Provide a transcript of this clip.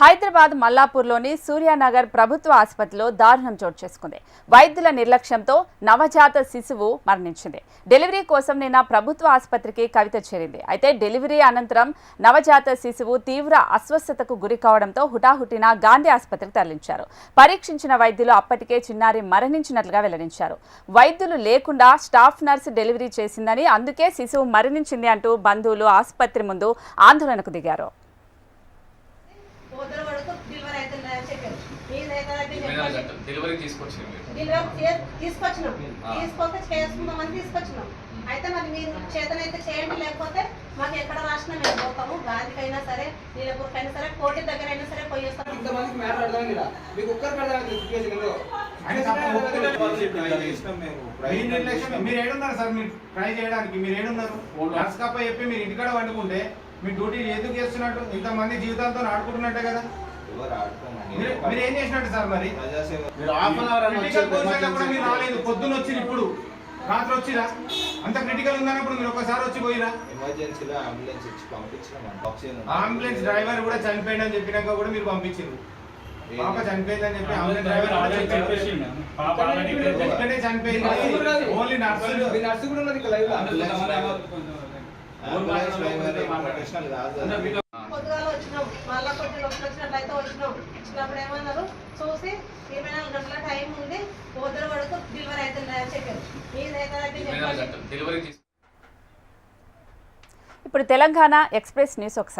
హైదరాబాద్ మల్లాపూర్లోని సూర్యానగర్ ప్రభుత్వ ఆసుపత్రిలో దారుణం చోటు చేసుకుంది. వైద్యుల నిర్లక్ష్యంతో నవజాత శిశువు మరణించింది. డెలివరీ కోసం నిన్న ప్రభుత్వ ఆసుపత్రికి కవిత చేరింది. అయితే డెలివరీ అనంతరం నవజాత శిశువు తీవ్ర అస్వస్థతకు గురి కావడంతో హుటాహుటిన గాంధీ ఆసుపత్రికి తరలించారు. పరీక్షించిన వైద్యులు అప్పటికే చిన్నారి మరణించినట్లుగా వెల్లడించారు. వైద్యులు లేకుండా స్టాఫ్ నర్స్ డెలివరీ చేసిందని అందుకే శిశువు మరణించింది అంటూ బంధువులు ఆసుపత్రి ముందు ఆందోళనకు దిగారు పొద్దున వరకు డెలివరీ అవుతుందని చెప్పారు మీదైతే వినాలి గంట డెలివరీ తీసుకొచ్చినాం. తీసుకొస్తే చేసుకుందామని తీసుకొచ్చినాం. అయితే మరి మీరు చేతనైతే చేయండి లేకపోతే మాకు ఎక్కడ రాసినా మేము పోతాము. గాంధీకైనా సరే నీలపూర్కైనా సరే కోటి దగ్గర అయినా సరే పోయి వస్తాము ఇంతమందికి మ్యాటర్ కదా మీకు ఒక్కరికి సిచ్యువేషన్ మీరు ఏడున్నారు సార్? మీరు ట్రై చేయడానికి మీరు ఏడున్నారు? నర్స్ కప్ప చెప్పి మీరు ఇంటికాడ వండుకుంటే మీ డ్యూటీ ఎందుకు చేస్తున్నట్టు ఇంతమంది జీవితాలతో ఆడుకుంటున్నట్టే కదా? మీరు ఏం చేసినట్టు సార్ మరి? మీరు హాఫ్ అన్ అవర్ అని మీరు రాలేదు పొద్దున్న వచ్చిరు ఇప్పుడు. రాత్రి వచ్చిరా అంత క్రిటికల్ ఉందన్నప్పుడు మీరు ఒకసారి వచ్చి పోయిరా ఎమర్జెన్సీలో అంబులెన్స్ ఇచ్చి పంపించినాం ఆక్సిజన్ అంబులెన్స్ డ్రైవర్ కూడా చనిపోయిందని చెప్పినాక కూడా మీరు పంపించారు పాప చనిపోయిందని చెప్పి అంబులెన్స్ డ్రైవర్. ఇక్కడే చనిపోయింది ఓన్లీ నర్సులు. మీ నర్సు కూడా ఉన్నది ఇక్కడ లైవ్. పొద్దుగాల వచ్చినాం. మళ్ళా కొద్ది వచ్చినప్పుడు ఏమన్నారు? చూసి ఇరవై నాలుగు గంటల టైం ఉంది పొద్దున వరకు డెలివరీ చెప్పారు. మీదైతే గంట డెలివరీ తీసుకు ఇప్పుడు తెలంగాణ ఎక్స్ప్రెస్ న్యూస్ ఒకసారి.